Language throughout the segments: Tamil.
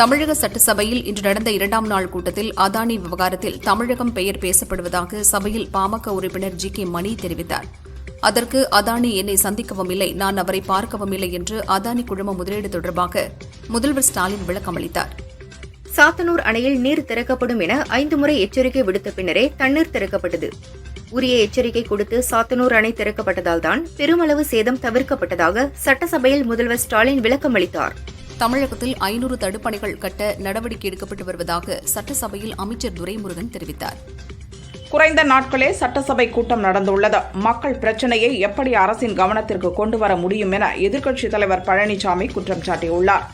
தமிழக சட்டசபையில் இன்று நடந்த இரண்டாம் நாள் கூட்டத்தில் அதானி விவகாரத்தில் தமிழகம் பெயர் பேசப்படுவதாக சபையில் பாமக உறுப்பினர் ஜி கே மணி தெரிவித்தார். அதற்கு அதானி என்னை சந்திக்கவும் இல்லை நான் அவரை பார்க்கவும் இல்லை என்று அதானி குழும முதலீடு தொடர்பாக முதல்வர் ஸ்டாலின் விளக்கமளித்தார் சாத்தனூர் அணையில் நீர் திறக்கப்படும் என ஐந்து முறை எச்சரிக்கை விடுத்த பின்னரே தண்ணீர் திறக்கப்பட்டது. உரிய எச்சரிக்கை கொடுத்து சாத்தனூர் அணை திறக்கப்பட்டதால்தான் பெருமளவு சேதம் தவிர்க்கப்பட்டதாக சட்டசபையில் முதல்வர் ஸ்டாலின் விளக்கமளித்தார் தமிழகத்தில் ஐநூறு தடுப்பணைகள் கட்ட நடவடிக்கை எடுக்கப்பட்டு வருவதாக சட்டசபையில் அமைச்சர் துரைமுருகன் தெரிவித்தார். குறைந்த நாட்களே சட்டசபை கூட்டம் நடந்துள்ளது. மக்கள் பிரச்சனையை எப்படி அரசின் கவனத்திற்கு கொண்டு வர முடியும் என எதிர்க்கட்சித் தலைவர் பழனிசாமி குற்றம் சாட்டியுள்ளார்.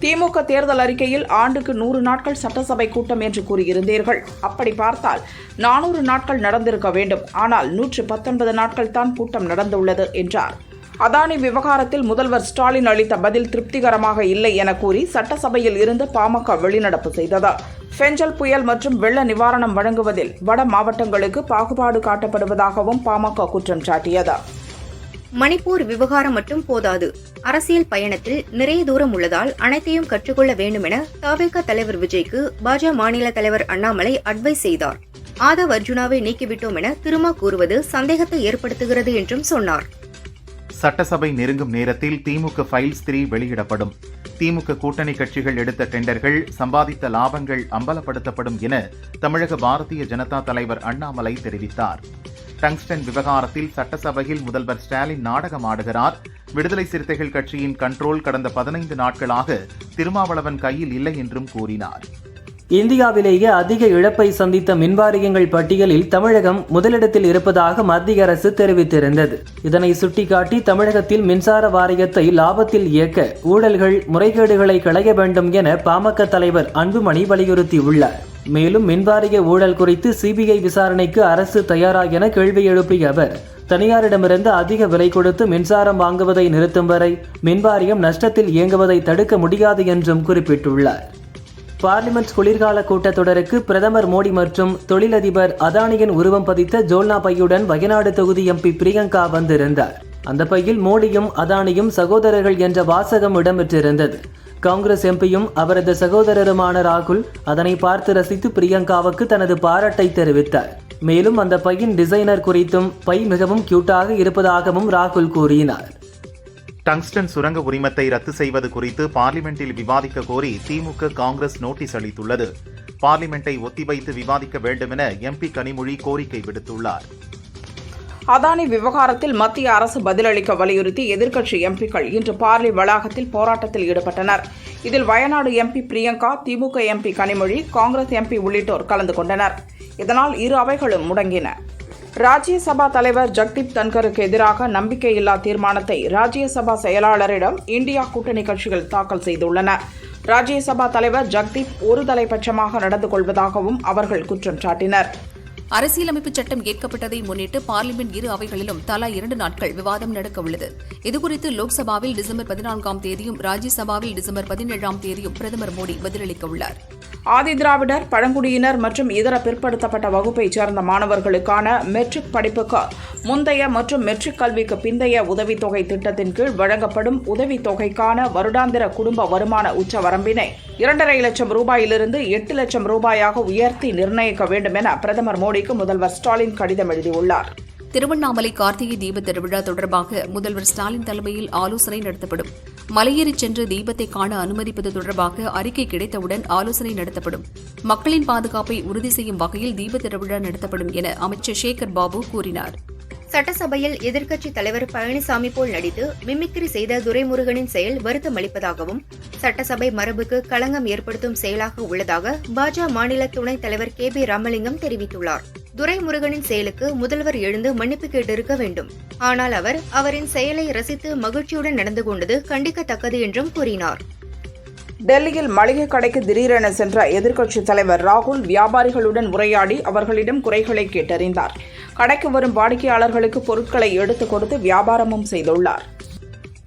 திமுக தேர்தல் அறிக்கையில் ஆண்டுக்கு நூறு நாட்கள் சட்டசபை கூட்டம் என்று கூறியிருந்தீர்கள். அப்படி பார்த்தால் நானூறு நாட்கள் நடந்திருக்க வேண்டும். ஆனால் நூற்று பத்தொன்பது நாட்கள் தான் கூட்டம் நடந்துள்ளது என்றார். அதானி விவகாரத்தில் முதல்வர் ஸ்டாலின் அளித்த பதில் திருப்திகரமாக இல்லை என கூறி சட்டசபையில் இருந்து பாமக வெளிநடப்பு செய்தது. ஃபெஞ்சல் புயல் மற்றும் வெள்ள நிவாரணம் வழங்குவதில் வட மாவட்டங்களுக்கு பாகுபாடு காட்டப்படுவதாகவும் பாமக குற்றம் சாட்டியது. மணிப்பூர் விவகாரம் மட்டும் போதாது. அரசியல் பயணத்தில் நிறைய தூரம் உள்ளதால் அனைத்தையும் கற்றுக்கொள்ள வேண்டும் என தவேக தலைவர் விஜய்க்கு பாஜக மாநில தலைவர் அண்ணாமலை அட்வைஸ் செய்தார். ஆதவ் அர்ஜுனாவை நீக்கிவிட்டோம் என திருமா கூறுவது சந்தேகத்தை ஏற்படுத்துகிறது என்றும் சொன்னார். சட்டசபை நெருங்கும் நேரத்தில் திமுக ஃபைல்ஸ் த்ரீ வெளியிடப்படும். திமுக கூட்டணி கட்சிகள் எடுத்த டெண்டர்கள் சம்பாதித்த லாபங்கள் அம்பலப்படுத்தப்படும் என தமிழக பாரதிய ஜனதா தலைவர் அண்ணாமலை தெரிவித்தார். டங்ஸ்டன் விவகாரத்தில் சட்டசபையில் முதல்வர் ஸ்டாலின் நாடகம் ஆடுகிறார். விடுதலை சிறுத்தைகள் கட்சியின் கண்ட்ரோல் கடந்த பதினைந்து நாட்களாக திருமாவளவன் கையில் இல்லை என்றும் கூறினார். இந்தியாவிலேயே அதிக இழப்பை சந்தித்த மின்வாரியங்கள் பட்டியலில் தமிழகம் முதலிடத்தில் இருப்பதாக மத்திய அரசு தெரிவித்திருந்தது. இதனை சுட்டிக்காட்டி தமிழகத்தில் மின்சார வாரியத்தை லாபத்தில் இயக்க ஊழல்கள் முறைகேடுகளை களைய வேண்டும் என பாமக தலைவர் அன்புமணி வலியுறுத்தியுள்ளார். மேலும் மின்வாரிய ஊழல் குறித்து சிபிஐ விசாரணைக்கு அரசு தயாரா என கேள்வி எழுப்பிய அவர் தனியாரிடமிருந்து அதிக விலை கொடுத்து மின்சாரம் வாங்குவதை நிறுத்தும் வரை மின்வாரியம் நஷ்டத்தில் இயங்குவதை தடுக்க முடியாது என்றும் குறிப்பிட்டுள்ளார். பார்லிமெண்ட் குளிர்கால கூட்டத்தொடருக்கு பிரதமர் மோடி மற்றும் தொழிலதிபர் அதானியின் உருவம் பதித்த ஜோல்னா பையுடன் வயநாடு தொகுதி எம்பி பிரியங்கா வந்திருந்தார். அந்த பையில் மோடியும் அதானியும் சகோதரர்கள் என்ற வாசகம் இடம்பெற்றிருந்தது. காங்கிரஸ் எம்பியும் அவரது சகோதரருமான ராகுல் அதனை பார்த்து ரசித்து பிரியங்காவுக்கு தனது பாராட்டை தெரிவித்தார். மேலும் அந்த பையின் டிசைனர் குறித்தும் பை மிகவும் கியூட்டாக இருப்பதாகவும் ராகுல் கூறினார். டங்ஸ்டன் சுரங்க உரிமத்தை ரத்து செய்வது குறித்து பார்லிமெண்டில் விவாதிக்க கோரி திமுக காங்கிரஸ் நோட்டீஸ் அளித்துள்ளது. பார்லிமெண்டை ஒத்திவைத்து விவாதிக்க வேண்டும் என எம்பி கனிமொழி கோரிக்கை விடுத்துள்ளார். அதானி விவகாரத்தில் மத்திய அரசு பதிலளிக்க வலியுறுத்தி எதிர்க்கட்சி எம்பிக்கள் இன்று பார்லி வளாகத்தில் போராட்டத்தில் ஈடுபட்டனர். இதில் Wayanad MP Priyanka DMK MP Kanimozhi Congress MP உள்ளிட்டோர் கலந்து கொண்டனர். இதனால் இரு அவைகளும் முடங்கின. ராஜ்யசபா தலைவர் ஜக்தீப் தன்கருக்கு எதிராக நம்பிக்கையில்லா தீர்மானத்தை ராஜ்யசபா செயலாளரிடம் இந்தியா கூட்டணி கட்சிகள் தாக்கல் செய்துள்ளன. ராஜ்யசபா தலைவர் ஜக்தீப் ஒரு தலைபட்சமாக நடந்து கொள்வதாகவும் அவர்கள் குற்றம் சாட்டினர். அரசியலமைப்பு சட்டம் ஏற்கப்பட்டதை முன்னிட்டு பார்லிமெண்ட் இரு அவைகளிலும் தலா இரண்டு நாட்கள் விவாதம் நடக்க உள்ளது. இதுகுறித்து லோக்சபாவில் டிசம்பர் பதினான்காம் தேதியும் ராஜ்யசபாவில் டிசம்பர் பதினேழாம் தேதியும் பிரதமர் மோடி பதிலளிக்க உள்ளார். ஆதிதிராவிடர் பழங்குடியினர் மற்றும் இதர பிற்படுத்தப்பட்ட வகுப்பைச் சேர்ந்த மாணவர்களுக்கான மெட்ரிக் படிப்புக்கு முந்தைய மற்றும் மெட்ரிக் கல்விக்கு பிந்தைய உதவித்தொகை திட்டத்தின் கீழ் வழங்கப்படும் உதவித்தொகைக்கான வருடாந்திர குடும்ப வருமான உச்ச வரம்பினை இரண்டரை லட்சம் ரூபாயிலிருந்து எட்டு லட்சம் ரூபாயாக உயர்த்தி நிர்ணயிக்க வேண்டும் என பிரதமர் மோடி மோடிக்கு முதல்வர் ஸ்டாலின் கடிதம் எழுதியுள்ளார். திருவண்ணாமலை கார்த்திகை தீப திருவிழா தொடர்பாக முதல்வர் ஸ்டாலின் தலைமையில் ஆலோசனை நடத்தப்படும். மலையேறிச் சென்று தீபத்தை காண அனுமதிப்பது தொடர்பாக அறிக்கை கிடைத்தவுடன் ஆலோசனை நடத்தப்படும். மக்களின் பாதுகாப்பை உறுதி செய்யும் வகையில் தீப திருவிழா நடத்தப்படும் என அமைச்சர் சேகர் பாபு கூறினார். சட்டசபையில் எதிர்க்கட்சித் தலைவர் பழனிசாமி போல் நடித்து மிமிக்ரி செய்த துரைமுருகனின் செயல் வருத்தம் அளிப்பதாகவும் சட்டசபை மரபுக்கு களங்கம் ஏற்படுத்தும் செயலாக உள்ளதாக பாஜக மாநில துணைத் தலைவர் கே பி ராமலிங்கம் தெரிவித்துள்ளார். துரைமுருகனின் செயலுக்கு முதல்வர் எழுந்து மன்னிப்பு கேட்டிருக்க வேண்டும். ஆனால் அவர் அவரின் செயலை ரசித்து மகிழ்ச்சியுடன் நடந்து கொண்டது கண்டிக்கத்தக்கது என்றும் கூறினார். டெல்லியில் மளிகை கடைக்கு திடீரென சென்ற எதிர்க்கட்சித் தலைவர் ராகுல் வியாபாரிகளுடன் உரையாடி அவர்களிடம் குறைகளை கேட்டறிந்தார். கடைக்கு வரும் வாடிக்கையாளர்களுக்கு பொருட்களை எடுத்துக் கொடுத்து வியாபாரமும் செய்துள்ளார்.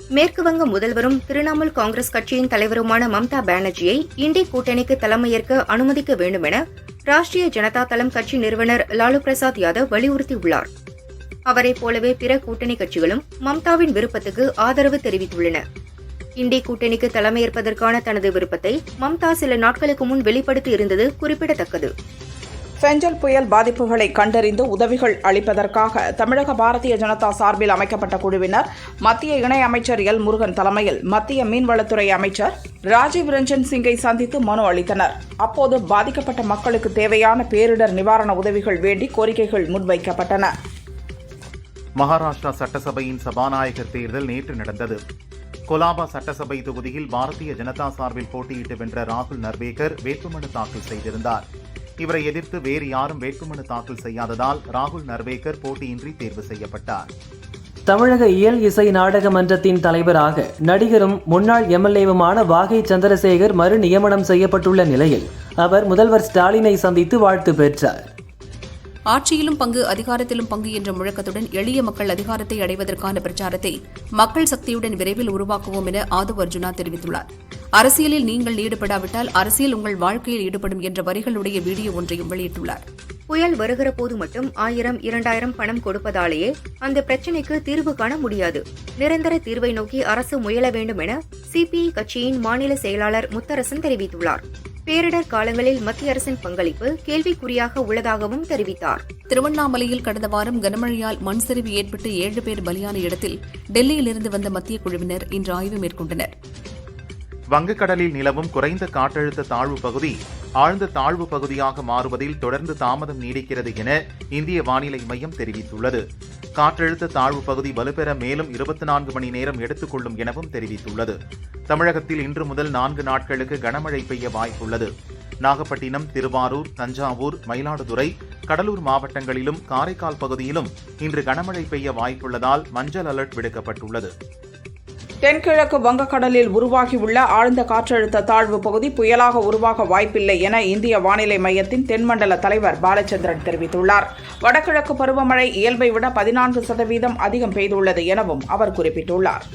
மேற்குவங்க முதல்வரும் திரிணாமுல் காங்கிரஸ் கட்சியின் தலைவருமான மம்தா பானர்ஜியை இண்டி கூட்டணிக்கு தலைமையேற்க அனுமதிக்க வேண்டும் என ராஷ்டிரிய ஜனதா தளம் கட்சி நிறுவனர் லாலு பிரசாத் யாதவ் வலியுறுத்தியுள்ளார். அவரைப் போலவே பிற கூட்டணி கட்சிகளும் மம்தாவின் விருப்பத்துக்கு ஆதரவு தெரிவித்துள்ளன. இண்டி கூட்டணிக்கு தலைமையேற்பதற்கான தனது விருப்பத்தை மம்தா சில நாட்களுக்கு முன் வெளிப்படுத்தி இருந்தது குறிப்பிடத்தக்கது. பெஞ்சல் புயல் பாதிப்புகளை கண்டறிந்து உதவிகள் அளிப்பதற்காக தமிழக பாரதிய ஜனதா சார்பில் அமைக்கப்பட்ட குழுவினர் மத்திய இணையமைச்சர் எல். முருகன் தலைமையில் மத்திய மீன்வளத்துறை அமைச்சர் ராஜீவ் ரஞ்சன் சிங்கை சந்தித்து மனு அளித்தனர். அப்போது பாதிக்கப்பட்ட மக்களுக்கு தேவையான பேரிடர் நிவாரண உதவிகள் வேண்டி கோரிக்கைகள் முன்வைக்கப்பட்டன. மகாராஷ்டிரா சட்டசபையின் சபாநாயகர் தேர்தல் நேற்று நடந்தது. கொலாபா சட்டசபை தொகுதியில் பாரதிய ஜனதா சார்பில் போட்டியிட்டு வென்ற ராகுல் நர்வேகர் வேட்புமனு தாக்கல் செய்திருந்தார். இவரை எதிர்த்து வேறு யாரும் வேட்புமனு தாக்கல் செய்யாததால் ராகுல் நர்வேகர் போட்டியின்றி தேர்வு செய்யப்பட்டார். தமிழக இயல் இசை நாடக மன்றத்தின் தலைவராக நடிகரும் முன்னாள் எம்எல்ஏவுமான வாகை சந்திரசேகர் மறு நியமனம் செய்யப்பட்டுள்ள நிலையில் அவர் முதல்வர் ஸ்டாலினை சந்தித்து வாழ்த்து பெற்றார். ஆட்சியிலும் பங்கு அதிகாரத்திலும் பங்கு என்ற முழக்கத்துடன் எளிய மக்கள் அதிகாரத்தை அடைவதற்கான பிரச்சாரத்தை மக்கள் சக்தியுடன் விரைவில் உருவாக்குவோம் என ஆதவ் அர்ஜுனா தெரிவித்துள்ளார். அரசியலில் நீங்கள் ஈடுபடாவிட்டால் அரசியல் உங்கள் வாழ்க்கையில் ஈடுபடும் என்ற வரிகளுடைய வீடியோ ஒன்றையும் வெளியிட்டுள்ளார். புயல் வருகிற போது மட்டும் ஆயிரம் இரண்டாயிரம் பணம் கொடுப்பதாலேயே அந்த பிரச்சினைக்கு தீர்வு காண முடியாது. நிரந்தர தீர்வை நோக்கி அரசு முயல வேண்டும் என சிபிஐ கட்சியின் மாநில செயலாளர் முத்தரசன் தெரிவித்துள்ளார். பேரிடர் காலங்களில் மத்திய அரசின் பங்களிப்பு கேள்விக்குறியாக உள்ளதாகவும் தெரிவித்தார். திருவண்ணாமலையில் கடந்த வாரம் கனமழையால் மண் சரிவு ஏற்பட்டு ஏழு பேர் பலியான இடத்தில் டெல்லியிலிருந்து வந்த மத்திய குழுவினர் இன்று ஆய்வு மேற்கொண்டனர். வங்கக்கடலில் நிலவும் குறைந்த காற்றழுத்த தாழ்வு பகுதி ஆழ்ந்த தாழ்வு பகுதியாக மாறுவதில் தொடர்ந்து தாமதம் நீடிக்கிறது என இந்திய வானிலை மையம் தெரிவித்துள்ளது. காற்றழுத்த தாழ்வு பகுதி வலுப்பெற மேலும் இருபத்தி நான்கு மணி நேரம் எடுத்துக்கொள்ளும் எனவும் தெரிவித்துள்ளது. தமிழகத்தில் இன்று முதல் நான்கு நாட்களுக்கு கனமழை பெய்ய வாய்ப்புள்ளது. நாகப்பட்டினம் திருவாரூர் தஞ்சாவூர் மயிலாடுதுறை கடலூர் மாவட்டங்களிலும் காரைக்கால் பகுதியிலும் இன்று கனமழை பெய்ய வாய்ப்புள்ளதால் மஞ்சள் அலர்ட் விடுக்கப்பட்டுள்ளது. தென்கிழக்கு வங்கக்கடலில் உருவாகியுள்ள ஆழ்ந்த காற்றழுத்த தாழ்வு பகுதி புயலாக உருவாக வாய்ப்பில்லை என இந்திய வானிலை மையத்தின் தென்மண்டல தலைவர் பாலச்சந்திரன் தெரிவித்துள்ளார். வடகிழக்கு பருவமழை இயல்பை விட பதினான்கு சதவீதம் அதிகம் பெய்துள்ளது எனவும் அவர் குறிப்பிட்டுள்ளார்.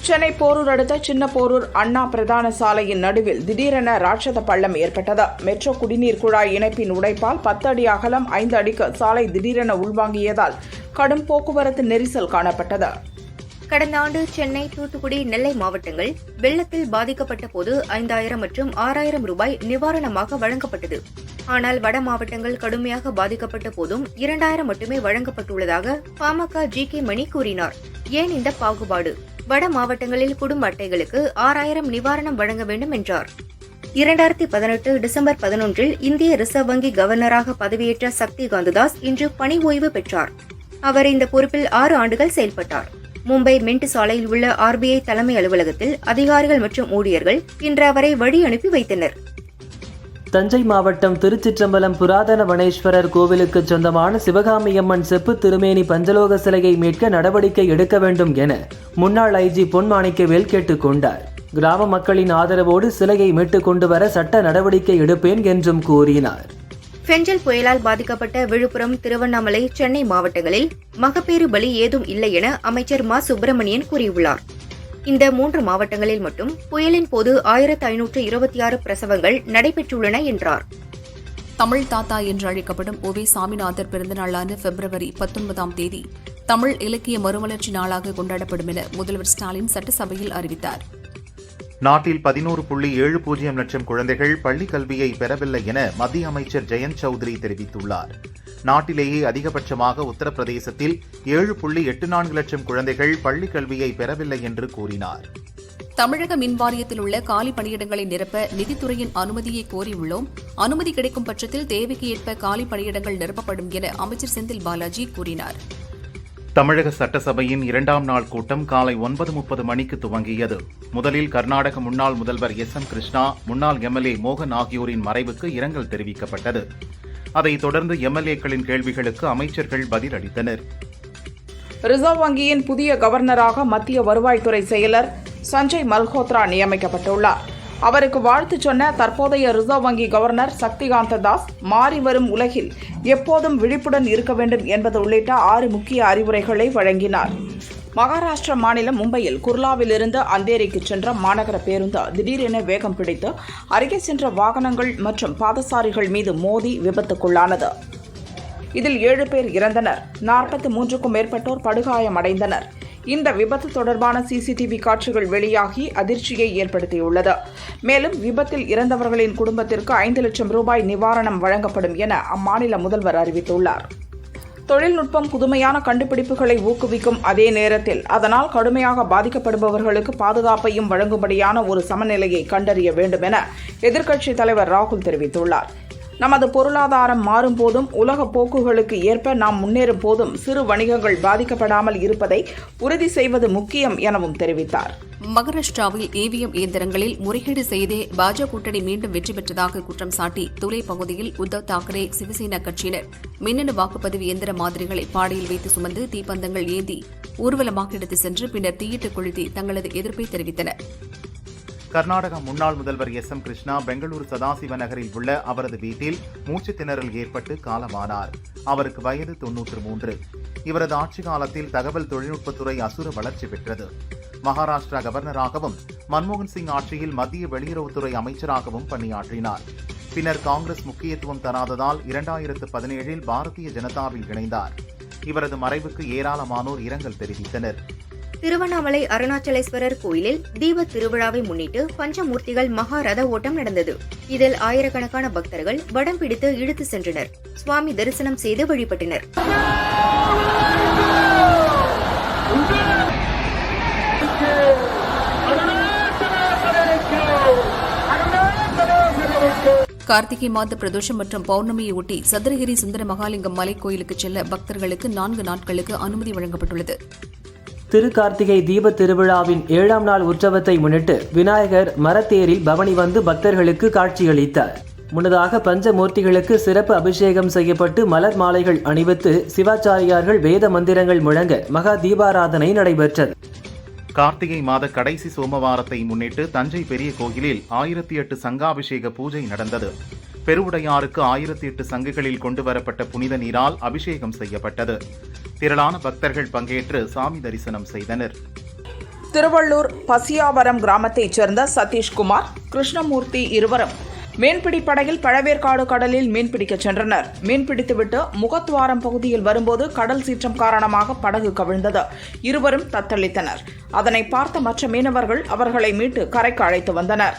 சென்னை போரூர் அடுத்த சின்ன போரூர் அண்ணா பிரதான சாலையின் நடுவில் திடீரென ராட்சத பள்ளம் ஏற்பட்டது. மெட்ரோ குடிநீர் குழாய் இணைப்பின் உடைப்பால் பத்து அடி அகலம் ஐந்து அடிக்கு சாலை திடீரென உள்வாங்கியதால் கடும் போக்குவரத்து நெரிசல் காணப்பட்டது. கடந்த ஆண்டு சென்னை தூத்துக்குடி நெல்லை மாவட்டங்கள் வெள்ளத்தில் பாதிக்கப்பட்ட போது ஐந்தாயிரம் மற்றும் ஆறாயிரம் ரூபாய் நிவாரணமாக வழங்கப்பட்டது. ஆனால் வட மாவட்டங்கள் கடுமையாக பாதிக்கப்பட்ட போதும் இரண்டாயிரம் மட்டுமே வழங்கப்பட்டுள்ளதாக பாமக ஜி கே மணி கூறினார். ஏன் இந்த பாகுபாடு? வட மாவட்டங்களில் குடும்ப அட்டைகளுக்கு ஆறாயிரம் நிவாரணம் வழங்க வேண்டும் என்றார். இரண்டாயிரத்தி பதினெட்டு டிசம்பர் பதினொன்றில் இந்திய ரிசர்வ் வங்கி கவர்னராக பதவியேற்ற சக்தி காந்ததாஸ் இன்று பணி ஓய்வு பெற்றார். அவர் இந்த பொறுப்பில் ஆறு ஆண்டுகள் செயல்பட்டார். மும்பை மின்ட் சாலையில் உள்ள ஆர்பிஐ தலைமை அலுவலகத்தில் அதிகாரிகள் மற்றும் ஊழியர்கள் இன்று அவரை வழி அனுப்பி வைத்தனர். தஞ்சை மாவட்டம் திருச்சிற்றம்பலம் புராதன வனேஸ்வரர் கோவிலுக்கு சொந்தமான சிவகாமியம்மன் செப்பு திருமேனி பஞ்சலோக சிலையை மீட்க நடவடிக்கை எடுக்க வேண்டும் என முன்னாள் ஐஜி பொன்மாணிக்கவேல் கேட்டுக்கொண்டார் கிராம மக்களின் ஆதரவோடு சிலையை மீட்டுக் கொண்டு வர சட்ட நடவடிக்கை எடுப்பேன் என்றும் கூறினார். பெஞ்சல் புயலால் பாதிக்கப்பட்ட விழுப்புரம் திருவண்ணாமலை சென்னை மாவட்டங்களில் மகப்பேறு பலி ஏதும் இல்லை என அமைச்சர் மா. சுப்பிரமணியன் கூறியுள்ளார். இந்த மூன்று மாவட்டங்களில் மட்டும் புயலின் போது ஆயிரத்து ஐநூற்று இருபத்தி ஆறு பிரசவங்கள் நடைபெற்றுள்ளன என்றார். தமிழ் தாத்தா என்று அழைக்கப்படும் ஓவே சாமிநாதர் பிறந்தநாளான பிப்ரவரி பத்தொன்பதாம் தேதி தமிழ் இலக்கிய மறுமலர்ச்சி நாளாக கொண்டாடப்படும் என முதல்வர் ஸ்டாலின் சட்டசபையில் அறிவித்தார். நாட்டில் பதினோரு புள்ளி ஏழு பூஜ்ஜியம் லட்சம் குழந்தைகள் பள்ளிக் கல்வியை பெறவில்லை என மத்திய அமைச்சர் ஜெயந்த் சௌத்ரி தெரிவித்துள்ளார். நாட்டிலேயே அதிகபட்சமாக உத்தரப்பிரதேசத்தில் ஏழு புள்ளி எட்டு நான்கு லட்சம் குழந்தைகள் பள்ளிக் கல்வியை பெறவில்லை என்று கூறினார். தமிழக மின் வாரியத்தில் உள்ள காலி பணியிடங்களை நிரப்ப நிதித்துறையின் அனுமதியை கோரியுள்ளோம். அனுமதி கிடைக்கும் பட்சத்தில் தேவைக்கு ஏற்ப காலி பணியிடங்கள் நிரப்பப்படும் என அமைச்சர் செந்தில் பாலாஜி கூறினார். தமிழக சட்டசபையின் இரண்டாம் நாள் கூட்டம் காலை ஒன்பது முப்பது மணிக்கு துவங்கியது. முதலில் கர்நாடக முன்னாள் முதல்வர் எஸ் எம் கிருஷ்ணா முன்னாள் எம்எல்ஏ மோகன் ஆகியோரின் மறைவுக்கு இரங்கல் தெரிவிக்கப்பட்டது. அதைத் தொடர்ந்து எம்எல்ஏக்களின் கேள்விகளுக்கு அமைச்சர்கள் பதிலளித்தனர் ரிசர்வ் வங்கியின் புதிய கவர்னராக மத்திய வருவாய்த்துறை செயலர் சஞ்சய் மல்ஹோத்ரா நியமிக்கப்பட்டுள்ளார். அவருக்கு வாழ்த்து சொன்ன தற்போதைய ரிசர்வ் வங்கி கவர்னர் சக்திகாந்த தாஸ் மாறி வரும் உலகில் எப்போதும் விழிப்புடன் இருக்க வேண்டும் என்பது உள்ளிட்ட ஆறு முக்கிய அறிவுரைகளை வழங்கினார். மகாராஷ்டிரா மாநிலம் மும்பையில் குர்லாவிலிருந்து அந்தேரிக்கு சென்ற மாநகர பேருந்து திடீரென வேகம் பிடித்து அருகே சென்ற வாகனங்கள் மற்றும் பாதசாரிகள் மீது மோதி விபத்துக்குள்ளானது. இதில் ஏழு பேர் இறந்தனர். நாற்பத்தி மூன்றுக்கும் மேற்பட்டோர் படுகாயமடைந்தனர். இந்த விபத்து தொடர்பான சிசிடிவி காட்சிகள் வெளியாகி அதிர்ச்சியை ஏற்படுத்தியுள்ளது. மேலும் விபத்தில் இறந்தவர்களின் குடும்பத்திற்கு ஐந்து லட்சம் ரூபாய் நிவாரணம் வழங்கப்படும் என அம்மாநில முதல்வர் அறிவித்துள்ளார். தொழில்நுட்பம் புதுமையான கண்டுபிடிப்புகளை ஊக்குவிக்கும் அதே நேரத்தில் அதனால் கடுமையாக பாதிக்கப்படுபவர்களுக்கு பாதுகாப்பையும் வழங்கும்படியான ஒரு சமநிலையை கண்டறிய வேண்டும் என எதிர்க்கட்சித் தலைவர் ராகுல் தெரிவித்துள்ளார். நமது பொருளாதாரம் மாறும் போதும் உலக போக்குகளுக்கு ஏற்ப நாம் முன்னேறும் போதும் சிறு வணிகங்கள் பாதிக்கப்படாமல் இருப்பதை உறுதி செய்வது முக்கியம் எனவும் தெரிவித்தார். மகாராஷ்டிராவில் இவிஎம் இயந்திரங்களில் முறைகேடு செய்தே பாஜக கூட்டணி மீண்டும் வெற்றி பெற்றதாக குற்றம் சாட்டி துலே பகுதியில் உத்தவ் தாக்கரே சிவசேனா கட்சியினர். மின்னணு வாக்குப்பதிவு இயந்திர மாதிரிகளை பாடையில் வைத்து சுமந்து தீப்பந்தங்கள் ஏந்தி ஊர்வலமாக எடுத்து சென்று பின்னர் தீயிட்டு கொளுத்தி தங்களது எதிர்ப்பை தெரிவித்தனர். கர்நாடக முன்னாள் முதல்வர் எஸ் எம் கிருஷ்ணா பெங்களூரு சதாசிவ நகரில் உள்ள அவரது வீட்டில் மூச்சு திணறல் ஏற்பட்டு காலமானார். அவருக்கு வயது தொன்னூற்று மூன்று. இவரது ஆட்சி காலத்தில் தகவல் தொழில்நுட்பத்துறை அசுர வளர்ச்சி பெற்றது. மகாராஷ்டிரா கவர்னராகவும் மன்மோகன் சிங் ஆட்சியில் மத்திய வெளியுறவுத்துறை அமைச்சராகவும் பணியாற்றினார். பின்னர் காங்கிரஸ் முக்கியத்துவம் தராததால் இரண்டாயிரத்து பதினேழில் பாரதிய ஜனதாவில் இணைந்தார். இவரது மறைவுக்கு ஏராளமானோர் இரங்கல் தெரிவித்தனர். திருவண்ணாமலை அருணாச்சலேஸ்வரர் கோயிலில் தீப திருவிழாவை முன்னிட்டு பஞ்சமூர்த்திகள் மகா ரத ஓட்டம் நடந்தது. இதில் ஆயிரக்கணக்கான பக்தர்கள் வடம் பிடித்து இழுத்து சென்றனர். சுவாமி தரிசனம் செய்து வழிபட்டனர். கார்த்திகை மாத பிரதோஷம் மற்றும் பௌர்ணமியை ஒட்டி சதுரகிரி சுந்தர மகாலிங்கம் மலை கோயிலுக்கு செல்ல பக்தர்களுக்கு நான்கு நாட்களுக்கு அனுமதி வழங்கப்பட்டுள்ளது. திருக்கார்த்திகை தீப திருவிழாவின் ஏழாம் நாள் உற்சவத்தை முன்னிட்டு விநாயகர் மரத்தேரில் பவனி வந்து பக்தர்களுக்கு காட்சியளித்தார். முன்னதாக பஞ்சமூர்த்திகளுக்கு சிறப்பு அபிஷேகம் செய்யப்பட்டு மலர் மாலைகள் அணிவித்து சிவாச்சாரியார்கள் வேத மந்திரங்கள் முழங்க மகா தீபாராதனை நடைபெற்றது. கார்த்திகை மாத கடைசி சோமவாரத்தை முன்னிட்டு தஞ்சை பெரிய கோயிலில் ஆயிரத்தி எட்டு சங்காபிஷேக பூஜை நடந்தது. பெருவுடையாருக்கு ஆயிரத்தி எட்டு சங்குகளில் கொண்டு வரப்பட்ட புனித நீரால் அபிஷேகம் செய்யப்பட்டது. திரளான பக்தர்கள் பங்கேற்று சாமி தரிசனம் செய்தனர். திருவள்ளூர் பசியாவரம் கிராமத்தைச் சேர்ந்த சதீஷ்குமார் கிருஷ்ணமூர்த்தி இருவரும் மீன்பிடி படகில் பழவேற்காடு கடலில் மீன்பிடிக்கச் சென்றனர். மீன்பிடித்துவிட்டு முகத்துவாரம் பகுதியில் வரும்போது கடல் சீற்றம் காரணமாக படகு கவிழ்ந்தது. இருவரும் தத்தளித்தனர். அதனை பார்த்த மற்ற மீனவர்கள் அவர்களை மீட்டு கரைக்கு அழைத்து வந்தனர்.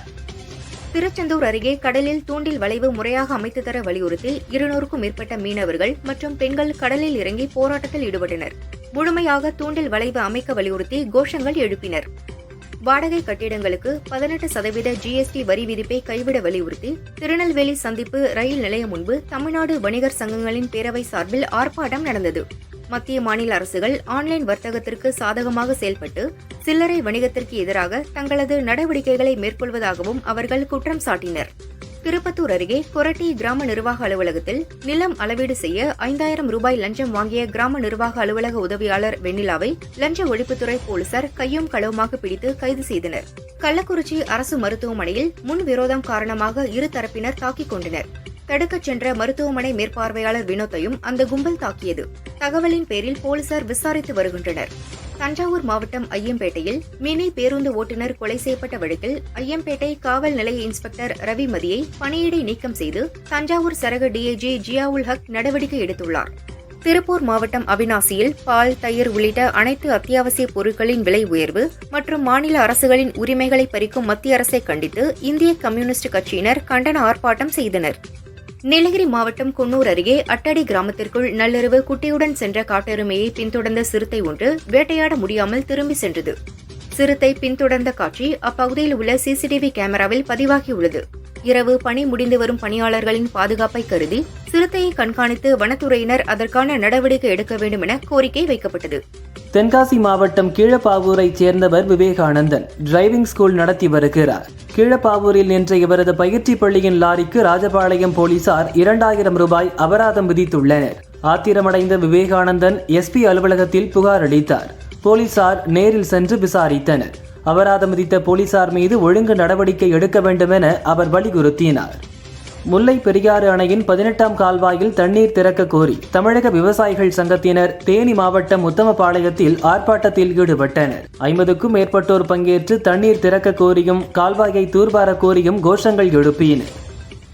திருச்செந்தூர் அருகே கடலில் தூண்டில் வளைவு முறையாக அமைத்து தர வலியுறுத்தி இருநூறுக்கும் மேற்பட்ட மீனவர்கள் மற்றும் பெண்கள் கடலில் இறங்கி போராட்டத்தில் ஈடுபட்டனர். முழுமையாக தூண்டில் வளைவு அமைக்க வலியுறுத்தி கோஷங்கள் எழுப்பினர். வாடகை கட்டிடங்களுக்கு பதினெட்டு சதவீத ஜிஎஸ்டி வரி விதிப்பை கைவிட வலியுறுத்தி திருநெல்வேலி சந்திப்பு ரயில் நிலையம் முன்பு தமிழ்நாடு வணிகர் சங்கங்களின் பேரவை சார்பில் ஆர்ப்பாட்டம் நடந்தது. மத்திய மாநில அரசுகள் ஆன்லைன் வர்த்தகத்திற்கு சாதகமாக செயல்பட்டு சில்லறை வணிகத்திற்கு எதிராக தங்களது நடவடிக்கைகளை மேற்கொள்வதாகவும் அவர்கள் குற்றம் சாட்டினர். திருப்பத்தூர் அருகே கொரட்டி கிராம நிர்வாக அலுவலகத்தில் நிலம் அளவீடு செய்ய ஐந்தாயிரம் ரூபாய் லஞ்சம் வாங்கிய கிராம நிர்வாக அலுவலக உதவியாளர் வெண்ணிலாவை லஞ்ச ஒழிப்புத்துறை போலீசார் கையும் களவுமாக பிடித்து கைது செய்தனர். கள்ளக்குறிச்சி அரசு மருத்துவமனையில் முன் விரோதம் காரணமாக இரு தரப்பினர் தாக்கிக் கொண்டனர். தடுக்கச் சென்ற மருத்துவமனை மேற்பார்வையாளர் வினோத்தையும் அந்த கும்பல் தாக்கியது. தகவலின் பேரில் போலீசார் விசாரித்து வருகின்றனர். தஞ்சாவூர் மாவட்டம் ஐயம்பேட்டையில் மினி பேருந்து ஓட்டுநர் கொலை செய்யப்பட்ட வழக்கில் ஐயம்பேட்டை காவல் நிலைய இன்ஸ்பெக்டர் ரவிமதியை பணியிடை நீக்கம் செய்து தஞ்சாவூர் சரக டிஐஜி ஜியாவுல் ஹக் நடவடிக்கை எடுத்துள்ளார். திருப்பூர் மாவட்டம் அவினாசியில் பால் தயிர் உள்ளிட்ட அனைத்து அத்தியாவசிய பொருட்களின் விலை உயர்வு மற்றும் மாநில அரசுகளின் உரிமைகளை பறிக்கும் மத்திய அரசை கண்டித்து இந்திய கம்யூனிஸ்ட் கட்சியினர் கண்டன ஆர்ப்பாட்டம் செய்தனர். நீலகிரி மாவட்டம் குன்னூர் அருகே அட்டடி கிராமத்திற்குள் நள்ளிரவு குட்டியுடன் சென்ற காட்டெருமையை பின்தொடர்ந்த சிறுத்தை ஒன்று வேட்டையாட முடியாமல் திரும்பி சென்றது. சிறுத்தை பின்தொடர்ந்த காட்சி அப்பகுதியில் உள்ள சிசிடிவி கேமராவில் பதிவாகியுள்ளது. இரவு பணி முடிந்து வரும் பணியாளர்களின் பாதுகாப்பை கருதி சிறுத்தையை கண்காணித்து வனத்துறையினர் அதற்கான நடவடிக்கை எடுக்க வேண்டும் என கோரிக்கை வைக்கப்பட்டது. தென்காசி மாவட்டம் கீழப்பாவூரைச் சேர்ந்தவர் விவேகானந்தன் டிரைவிங் ஸ்கூல் நடத்தி வருகிறார். கீழப்பாவூரில் நின்ற இவரது பயிற்சி பள்ளியின் லாரிக்கு ராஜபாளையம் போலீசார் இரண்டாயிரம் ரூபாய் அபராதம் விதித்துள்ளனர். ஆத்திரமடைந்த விவேகானந்தன் எஸ்பி அலுவலகத்தில் புகார் அளித்தார். போலீசார் நேரில் சென்று விசாரித்தனர். அபராதம் விதித்த போலீசார் மீது ஒழுங்கு நடவடிக்கை எடுக்க வேண்டும் என அவர் வலியுறுத்தினார். முல்லை பெரியாறு அணையின் பதினெட்டாம் கால்வாயில் தண்ணீர் திறக்க கோரி தமிழக விவசாயிகள் சங்கத்தினர் தேனி மாவட்டம் உத்தமபாளையத்தில் ஆர்ப்பாட்டத்தில் ஈடுபட்டனர். ஐம்பதுக்கும் மேற்பட்டோர் பங்கேற்று தண்ணீர் திறக்க கோரியும் கால்வாயை தூர்வார கோரியும் கோஷங்கள் எழுப்பினர்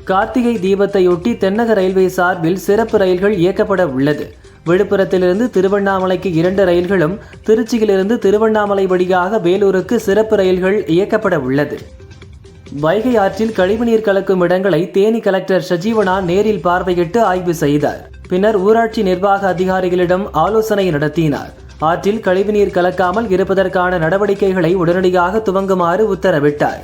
கார்த்திகை தீபத்தையொட்டி தென்னக ரயில்வே சார்பில் சிறப்பு ரயில்கள் இயக்கப்பட உள்ளது. விழுப்புரத்திலிருந்து திருவண்ணாமலைக்கு இரண்டு ரயில்களும் திருச்சியிலிருந்து திருவண்ணாமலை வழியாக வேலூருக்கு சிறப்பு ரயில்கள் இயக்கப்பட உள்ளது. வைகை ஆற்றில் கழிவுநீர் கலக்கும் இடங்களை தேனி கலெக்டர் சஜீவனா நேரில் பார்வையிட்டு ஆய்வு செய்தார். பின்னர் ஊராட்சி நிர்வாக அதிகாரிகளிடம் ஆலோசனை நடத்தினார். ஆற்றில் கழிவுநீர் கலக்காமல் இருப்பதற்கான நடவடிக்கைகளை உடனடியாக துவங்குமாறு உத்தரவிட்டார்.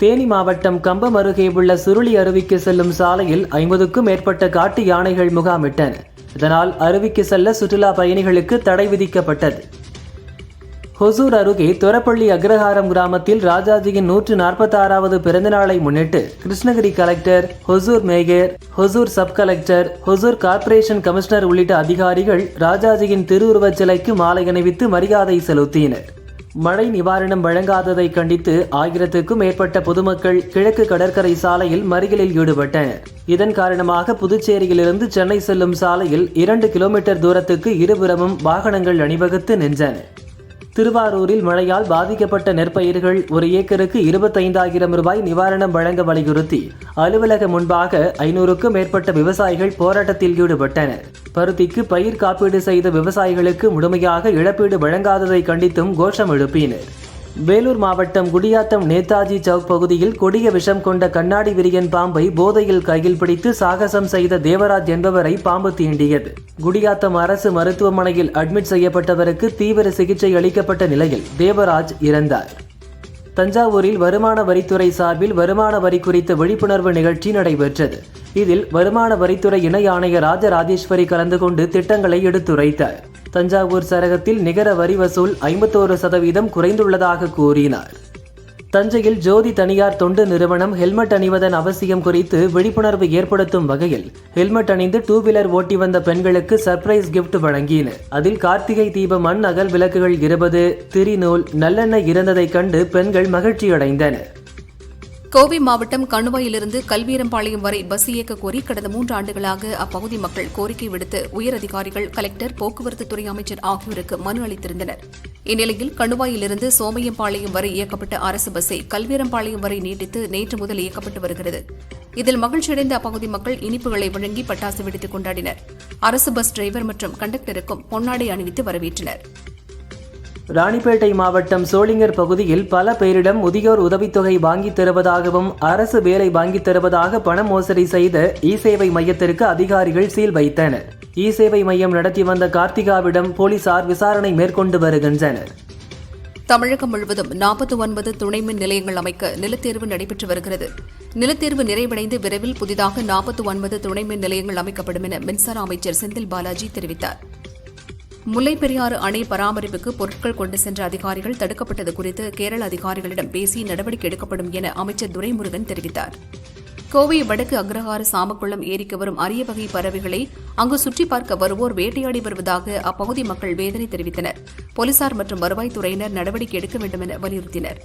தேனி மாவட்டம் கம்பம் அருகே உள்ள சுருளி அருவிக்கு செல்லும் சாலையில் ஐம்பதுக்கும் மேற்பட்ட காட்டு யானைகள் முகாமிட்டன. இதனால் அருவிக்கு செல்ல சுற்றுலா பயணிகளுக்கு தடை விதிக்கப்பட்டது. ஹொசூர் அருகே துரப்பள்ளி அக்ரஹாரம் கிராமத்தில் ராஜாஜியின் நூற்று நாற்பத்தாறாவது பிறந்தநாளை முன்னிட்டு Krishnagiri collector Hosur mayor Hosur sub collector Hosur corporation commissioner உள்ளிட்ட அதிகாரிகள் ராஜாஜியின் திருவுருவச் சிலைக்கு மாலை அணிவித்து மரியாதை செலுத்தினர். மழை நிவாரணம் வழங்காததை கண்டித்து ஆயிரத்துக்கும் மேற்பட்ட பொதுமக்கள் கிழக்கு கடற்கரை சாலையில் மறியலில் ஈடுபட்டனர். இதன் காரணமாக புதுச்சேரியிலிருந்து சென்னை செல்லும் சாலையில் இரண்டு கிலோமீட்டர் தூரத்துக்கு இருபுறமும் வாகனங்கள் அணிவகுத்து நின்றன. திருவாரூரில் மழையால் பாதிக்கப்பட்ட நெற்பயிர்கள் ஒரு ஏக்கருக்கு இருபத்தைந்தாயிரம் ரூபாய் நிவாரணம் வழங்க வலியுறுத்தி அலுவலகம் முன்பாக ஐநூறுக்கும் மேற்பட்ட விவசாயிகள் போராட்டத்தில் ஈடுபட்டனர். பருத்திக்கு பயிர் காப்பீடு செய்த விவசாயிகளுக்கு முழுமையாக இழப்பீடு வழங்காததை கண்டித்தும் கோஷம் எழுப்பினர். வேலூர் மாவட்டம் குடியாத்தம் நேதாஜி சவுக் பகுதியில் கொடிய விஷம் கொண்ட கண்ணாடி விரியன் பாம்பை போதையில் கையில் பிடித்து சாகசம் செய்த தேவராஜ் என்பவரை பாம்பு தீண்டியது. குடியாத்தம் அரசு மருத்துவமனையில் அட்மிட் செய்யப்பட்டவருக்கு தீவிர சிகிச்சை அளிக்கப்பட்ட நிலையில் தேவராஜ் இறந்தார். தஞ்சாவூரில் வருமான வரித்துறை சார்பில் வருமான வரி குறித்த விழிப்புணர்வு நிகழ்ச்சி நடைபெற்றது. இதில் வருமான வரித்துறை இணை ஆணையர் ராஜராஜேஸ்வரி கலந்து கொண்டு திட்டங்களை எடுத்துரைத்தார். தஞ்சாவூர் சரகத்தில் நிகர வரி வசூல் ஐம்பத்தோரு சதவீதம் குறைந்துள்ளதாக கூறினார். தஞ்சையில் ஜோதி தனியார் தொண்டு நிறுவனம் ஹெல்மெட் அணிவதன் அவசியம் குறித்து விழிப்புணர்வு ஏற்படுத்தும் வகையில் ஹெல்மெட் அணிந்து டூ வீலர் ஓட்டி வந்த பெண்களுக்கு சர்ப்ரைஸ் கிஃப்ட் வழங்கினர். அதில் கார்த்திகை தீப மண் அகல் விளக்குகள் இருபது திரிநூல் நல்லெண்ணெய் இருந்ததைக் கண்டு பெண்கள் மகிழ்ச்சியடைந்தனர். கோவை மாவட்டம் கணுவாயிலிருந்து கல்வீரம்பாளையம் வரை பஸ் இயக்க கோரி கடந்த மூன்று ஆண்டுகளாக அப்பகுதி மக்கள் கோரிக்கை விடுத்து உயர் அதிகாரிகள் கலெக்டர் போக்குவரத்து துறை அமைச்சர் ஆகியோருக்கு மனு அளித்திருந்தனர். இந்நிலையில் கணுவாயிலிருந்து சோமையம்பாளையம் வரை இயக்கப்பட்ட அரசு பஸ்ஸை கல்வீரம்பாளையம் வரை நீட்டித்து நேற்று முதல் இயக்கப்பட்டு வருகிறது. இதில் மகிழ்ச்சியடைந்த அப்பகுதி மக்கள் இனிப்புகளை வழங்கி பட்டாசு வெடித்து கொண்டாடினர். அரசு பஸ் டிரைவர் மற்றும் கண்டக்டருக்கும் பொன்னாடை அணிவித்து வரவேற்றனர். ராணிப்பேட்டை மாவட்டம் சோளிங்கர் பகுதியில் பல பேரிடம் முதியோர் உதவித்தொகை வாங்கித் தருவதாகவும் அரசு வேலை வாங்கித் தருவதாக பண மோசடி செய்த இ சேவை மையத்திற்கு அதிகாரிகள் சீல் வைத்தனர். இ சேவை மையம் நடத்தி வந்த கார்த்திகாவிடம் போலீசார் விசாரணை மேற்கொண்டு வருகின்றனர். தமிழகம் முழுவதும் நாற்பத்தி ஒன்பது துணை மின் நிலையங்கள் அமைக்க நிலத்தேர்வு நடைபெற்று வருகிறது. நிலத்தேர்வு நிறைவடைந்து விரைவில் புதிதாக நாற்பத்தி ஒன்பது துணை மின் நிலையங்கள் அமைக்கப்படும் என மின்சார அமைச்சர் செந்தில் பாலாஜி தெரிவித்தார். முல்லைப்பெரியாறு அணை பராமரிப்புக்கு பொருட்கள் கொண்டு சென்ற அதிகாரிகள் தடுக்கப்பட்டது குறித்து கேரள அதிகாரிகளிடம் பேசி நடவடிக்கை எடுக்கப்படும் என அமைச்சர் துரைமுருகன் தெரிவித்தார். கோவை வடக்கு அக்ரஹார சாமக்குளம் ஏரிக்கு வரும் அரிய வகை பறவைகளை அங்கு சுற்றி பார்க்க வருவோர் வேட்டையாடி வருவதாக அப்பகுதி மக்கள் வேதனை தெரிவித்தனர். போலீசார் மற்றும் வருவாய்த்துறையினர் நடவடிக்கை எடுக்க வேண்டும் என வலியுறுத்தினர்.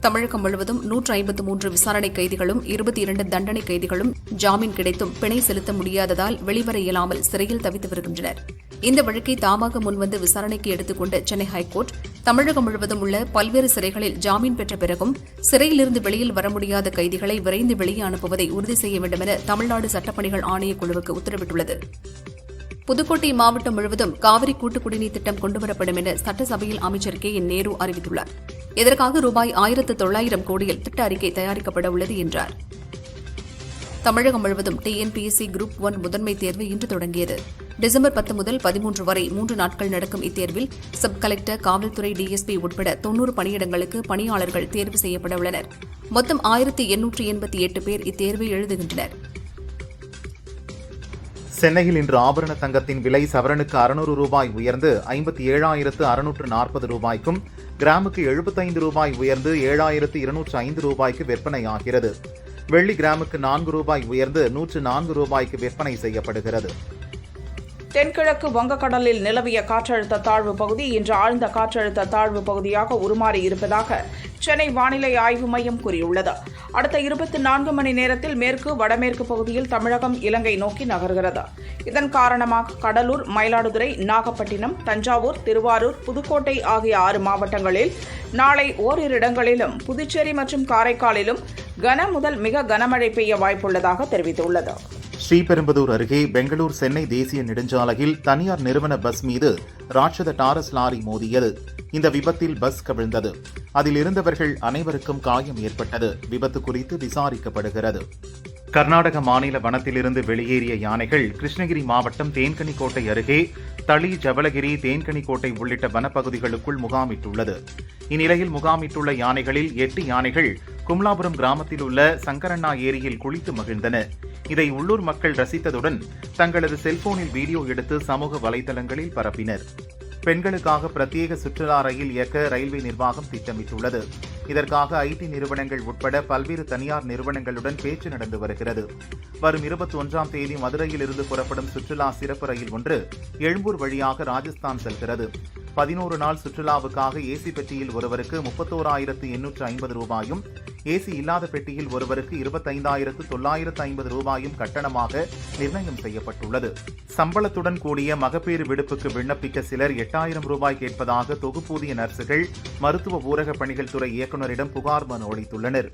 தமிழகம் முழுவதும் நூற்று ஐம்பத்து மூன்று விசாரணை கைதிகளும் இருபத்தி இரண்டு தண்டனை கைதிகளும் ஜாமீன் கிடைத்தும் பிணை செலுத்த முடியாததால் வெளிவர இயலாமல் சிறையில் தவித்து வருகின்றனர். இந்த வழக்கை தாமாக முன்வந்து விசாரணைக்கு எடுத்துக்கொண்ட சென்னை ஹைகோர்ட் தமிழகம் முழுவதும் உள்ள பல்வேறு சிறைகளில் ஜாமீன் பெற்ற பிறகும் சிறையிலிருந்து வெளியில் வர முடியாத கைதிகளை விரைந்து வெளியே அனுப்புவதை உறுதி செய்ய வேண்டும் என தமிழ்நாடு சட்டப்பணிகள் ஆணையக் குழுவுக்கு உத்தரவிட்டுள்ளது. புதுக்கோட்டை மாவட்டம் முழுவதும் காவிரி கூட்டு குடிநீர் திட்டம் கொண்டுவரப்படும் என சட்டசபையில் அமைச்சர் கே. என். நேரு அறிவித்துள்ளார். இதற்காக ரூபாய் ஆயிரத்து தொள்ளாயிரம் கோடியில் திட்ட அறிக்கை தயாரிக்கப்பட உள்ளது என்றார். தமிழகம் முழுவதும் டிஎன்பிஎஸ்சி குரூப் ஒன் முதன்மை தேர்வு இன்று தொடங்கியது. டிசம்பர் பத்து முதல் பதிமூன்று வரை மூன்று நாட்கள் நடக்கும் இத்தேர்வில் சப் கலெக்டர் காவல்துறை டிஎஸ்பி உட்பட தொன்னூறு பணியிடங்களுக்கு பணியாளர்கள் தேர்வு செய்யப்பட உள்ளனர். மொத்தம் ஆயிரத்தி எண்ணூற்று எண்பத்தி எட்டு பேர் இத்தேர்வை எழுதுகின்றனர். சென்னையில் இன்று ஆபரண தங்கத்தின் விலை சவரனுக்கு அறுநூறு ரூபாய் உயர்ந்து ஐம்பத்தி ஏழாயிரத்து அறுநூற்று நாற்பது ரூபாய்க்கும் கிராமுக்கு எழுபத்தைந்து ரூபாய் உயர்ந்து ஏழாயிரத்து இருநூற்று ஐந்து ரூபாய்க்கு விற்பனையாகிறது. வெள்ளி கிராமுக்கு நான்கு ரூபாய் உயர்ந்து நூற்று நான்கு ரூபாய்க்கு விற்பனை செய்யப்படுகிறது. தென்கிழக்கு வங்கக்கடலில் நிலவிய காற்றழுத்த தாழ்வு பகுதி இன்று ஆழ்ந்த காற்றழுத்த தாழ்வு பகுதியாக உருமாறி இருப்பதாக சென்னை வானிலை ஆய்வு மையம் கூறியுள்ளது. அடுத்த இருபத்தி நான்கு மணி நேரத்தில் மேற்கு வடமேற்கு பகுதியில் தமிழகம் இலங்கை நோக்கி நகர்கிறது. இதன் காரணமாக கடலூர் மயிலாடுதுறை நாகப்பட்டினம் தஞ்சாவூர் திருவாரூர் புதுக்கோட்டை ஆகிய ஆறு மாவட்டங்களில் நாளை ஓரிரு இடங்களிலும் புதுச்சேரி மற்றும் காரைக்காலிலும் கன முதல் மிக கனமழை பெய்ய வாய்ப்புள்ளதாக தெரிவித்துள்ளது. ஸ்ரீபெரும்புதூர் அருகே பெங்களூர் சென்னை தேசிய நெடுஞ்சாலையில் தனியார் நிறுவன பஸ் மீது ராட்சத டாரஸ் லாரி மோதியது. இந்த விபத்தில் பஸ் கவிழ்ந்தது. அதில் இருந்தவர்கள் அனைவருக்கும் காயம் ஏற்பட்டது. விபத்து குறித்து விசாரிக்கப்படுகிறது. கர்நாடக மாநில வனத்திலிருந்து வெளியேறிய யானைகள் கிருஷ்ணகிரி மாவட்டம் தேன்கனிக்கோட்டை அருகே தளி ஜவலகிரி தேன்கனிக்கோட்டை உள்ளிட்ட வனப்பகுதிகளுக்குள் முகாமிட்டுள்ளது. இந்நிலையில் முகாமிட்டுள்ள யானைகளில் எட்டு யானைகள் கும்லாபுரம் கிராமத்தில் உள்ள சங்கரண்ணா ஏரியில் குளித்து மகிழ்ந்தன இதை உள்ளூர் மக்கள் ரசித்ததுடன் தங்களது செல்போனில் வீடியோ எடுத்து சமூக வலைதளங்களில் பரப்பினர். பெண்களுக்காக பிரத்யேக சுற்றுலா ரயில் இயக்க ரயில்வே நிர்வாகம் திட்டமிட்டுள்ளது. இதற்காக ஐடி நிறுவனங்கள் உட்பட பல்வேறு தனியார் நிறுவனங்களுடன் பேச்சு நடந்து வருகிறது. வரும் இருபத்தி ஒன்றாம் தேதி மதுரையிலிருந்து புறப்படும் சுற்றுலா சிறப்பு ரயில் ஒன்று எழும்பூர் வழியாக ராஜஸ்தான் செல்கிறது. பதினோரு நாள் சுற்றுலாவுக்காக ஏசி பெட்டியில் ஒருவருக்கு முப்பத்தோராயிரத்து எண்ணூற்று ஐம்பது ரூபாயும் ஏசி இல்லாத பெட்டியில் ஒருவருக்கு இருபத்தைந்தாயிரத்து தொள்ளாயிரத்து ஐம்பது ரூபாயும் கட்டணமாக நிர்ணயம் செய்யப்பட்டுள்ளது. சம்பளத்துடன் கூடிய மகப்பேறு விடுப்புக்கு விண்ணப்பிக்க சிலர் எட்டாயிரம் ரூபாய் கேட்பதாக தொகுப்பூதிய நர்சுகள் மருத்துவ ஊரக பணிகள் துறை இயக்குநரிடம் புகார் மனு அளித்துள்ளனர்.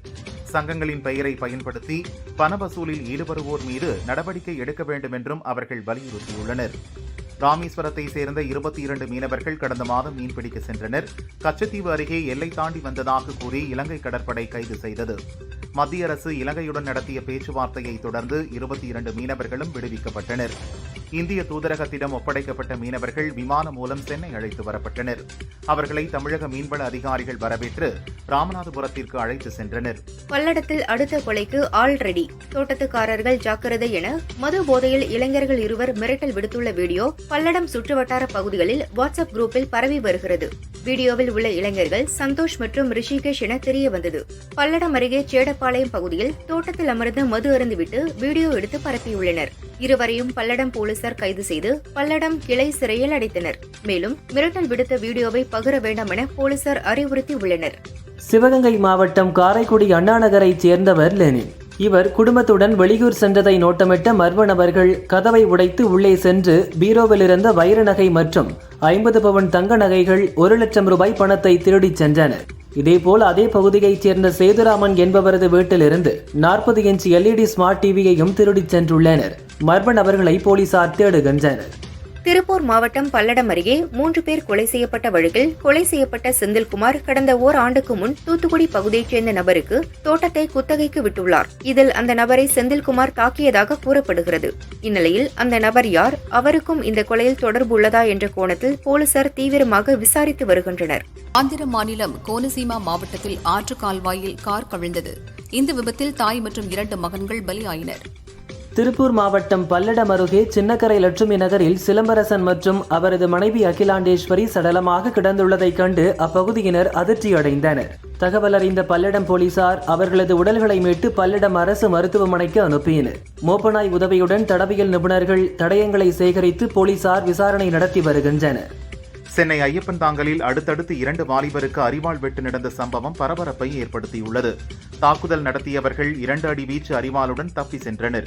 சங்கங்களின் பெயரை பயன்படுத்தி பண வசூலில் ஈடுபடுவோர் மீது நடவடிக்கை எடுக்க வேண்டும் என்றும் அவர்கள் வலியுறுத்தியுள்ளனர். ராமேஸ்வரத்தை சேர்ந்த இருபத்தி இரண்டு மீனவர்கள் கடந்த மாதம் மீன்பிடிக்க சென்றனர். கச்சத்தீவு அருகே எல்லை தாண்டி வந்ததாக கூறி இலங்கை கடற்படை கைது செய்தது. மத்திய அரசு இலங்கையுடன் நடத்திய பேச்சுவார்த்தையை தொடர்ந்து இருபத்தி இரண்டு மீனவர்களும் விடுவிக்கப்பட்டனர். இந்திய தூதரகத்திடம் ஒப்படைக்கப்பட்ட மீனவர்கள் விமானம் மூலம் சென்னை அழைத்து வரப்பட்டனர். அவர்களை தமிழக மீன்வள அதிகாரிகள் வரவேற்று ராமநாதபுரத்திற்கு அழைத்து சென்றனர். பல்லடத்தில் அடுத்த கொலைக்கு ஆல்ரெடி தோட்டத்துக்காரர்கள் ஜாக்கிரதை என மது போதையில் இளைஞர்கள் இருவர் மிரட்டல் விடுத்துள்ள வீடியோ பல்லடம் சுற்றுவட்டார பகுதிகளில் வாட்ஸ்அப் குரூப்பில் பரவி வருகிறது. வீடியோவில் உள்ள இளைஞர்கள் சந்தோஷ் மற்றும் ரிஷிகேஷ் என தெரிய வந்தது. பல்லடம் அருகே சேடப்பாளையம் பகுதியில் தோட்டத்தில் அமர்ந்து மது அருந்துவிட்டு வீடியோ எடுத்து பரப்பியுள்ளனர். இருவரையும் பல்லடம் போலீஸ் போலீசார் கைது செய்து பல்லடம் கிளை சிறையில் அடைத்தனர். மேலும் மிரட்டல் விடுத்த வீடியோவை பகிர வேண்டாம் என போலீசார் அறிவுறுத்தி உள்ளனர். சிவகங்கை மாவட்டம் காரைக்குடி அண்ணாநகரைச் சேர்ந்தவர் லெனின். இவர் குடும்பத்துடன் வெளியூர் சென்றதை நோட்டமிட்ட மர்ம நபர்கள் கதவை உடைத்து உள்ளே சென்று பீரோவில் இருந்த வைர நகை மற்றும் ஐம்பது பவன் தங்க நகைகள் ஒரு லட்சம் ரூபாய் பணத்தை திருடிச் சென்றனர். இதேபோல் அதே பகுதியைச் சேர்ந்த சேதுராமன் என்பவரது வீட்டிலிருந்து நாற்பது இன்ச் எல்இடி ஸ்மார்ட் டிவியையும் திருடிச் சென்றுள்ளனர். மர்ம நபர்களை போலீசார் தேடுகின்றனர். திருப்பூர் மாவட்டம் பல்லடம் அருகே மூன்று பேர் கொலை செய்யப்பட்ட வழக்கில் கொலை செய்யப்பட்ட செந்தில்குமார் கடந்த ஓர் ஆண்டுக்கு முன் தூத்துக்குடி பகுதியைச் சேர்ந்த நபருக்கு தோட்டத்தை குத்தகைக்கு விட்டுள்ளார். இதில் அந்த நபரை செந்தில்குமார் தாக்கியதாக கூறப்படுகிறது. இந்நிலையில் அந்த நபர் யார் அவருக்கும் இந்த கொலையில் தொடர்பு உள்ளதா என்ற கோணத்தில் போலீசார் தீவிரமாக விசாரித்து வருகின்றனர். ஆந்திர மாநிலம் கோனசீமா மாவட்டத்தில் ஆற்று கால்வாயில் கார் கவிழ்ந்தது. இந்த விபத்தில் தாய் மற்றும் இரண்டு மகன்கள் பலியாயினர். திருப்பூர் மாவட்டம் பல்லடம் அருகே சின்னக்கரை லட்சுமி நகரில் சிலம்பரசன் மற்றும் அவரது மனைவி அகிலாண்டேஸ்வரி சடலமாக கிடந்துள்ளதைக் கண்டு அப்பகுதியினர் அதிர்ச்சியடைந்தனர். தகவல் அறிந்த பல்லடம் போலீசார் அவர்களது உடல்களை மீட்டு பல்லடம் அரசு மருத்துவமனைக்கு அனுப்பினர். மோப்பனாய் உதவியுடன் தடவியல் நிபுணர்கள் தடயங்களை சேகரித்து போலீசார் விசாரணை நடத்தி வருகின்றனர். சென்னை ஐயப்பன் தாங்கலில் அடுத்தடுத்து இரண்டு வாலிபருக்கு அரிவாள் வெட்டு நடந்த சம்பவம் பரபரப்பை ஏற்படுத்தியுள்ளது. தாக்குதல் நடத்தியவர்கள் இரண்டு அடி வீச்சு அரிவாளுடன் தப்பி சென்றனர்.